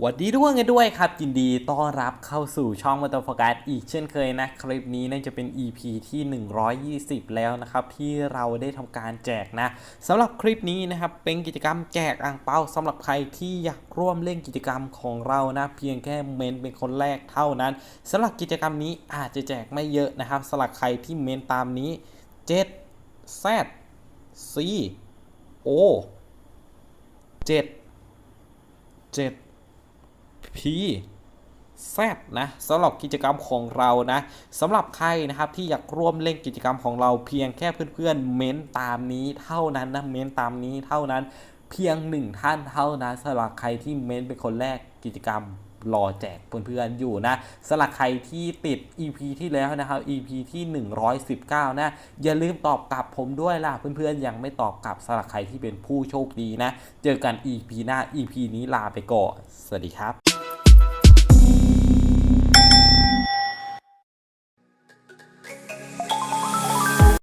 หวัดดีด้วยกันด้วยครับ ยินดีต้อนรับเข้าสู่ช่องมาตอร์โฟกัสอีกเช่นเคยนะ คลิปนี้น่าจะเป็น EP ที่ 120 แล้วนะครับ ที่เราได้ทำการแจกนะสำหรับคลิปนี้นะครับ เป็นกิจกรรมแจกอ่างเปาสำหรับใครที่อยากร่วมเล่นกิจกรรมของเรานะ เพียงแค่เมนเป็นคนแรกเท่านั้นสำหรับกิจกรรมนี้อาจจะแจกไม่เยอะนะครับสำหรับใครที่เมนตามนี้ 7 Z C O 7 7 P Z นะสำหรับกิจกรรมของเรานะสำหรับใครนะครับที่อยากร่วมเล่นกิจกรรมของเราเพียงแค่เพื่อนๆเม้นตามนี้เท่านั้นนะเม้นตามนี้เท่านั้นเพียงหนึ่งท่านเท่านั้นสำหรับใครที่เม้นเป็นคนแรกกิจกรรมรอแจกเพื่อนๆอยู่นะสำหรับใครที่ติด EP ที่แล้วนะครับ EP ที่ 119 นะ อย่าลืมตอบกลับผมด้วยล่ะเพื่อนๆยังไม่ตอบกลับสำหรับใครที่เป็นผู้โชคดีนะ เจอกัน EP หน้า EP นี้ลาไปก่อน สวัสดีครับ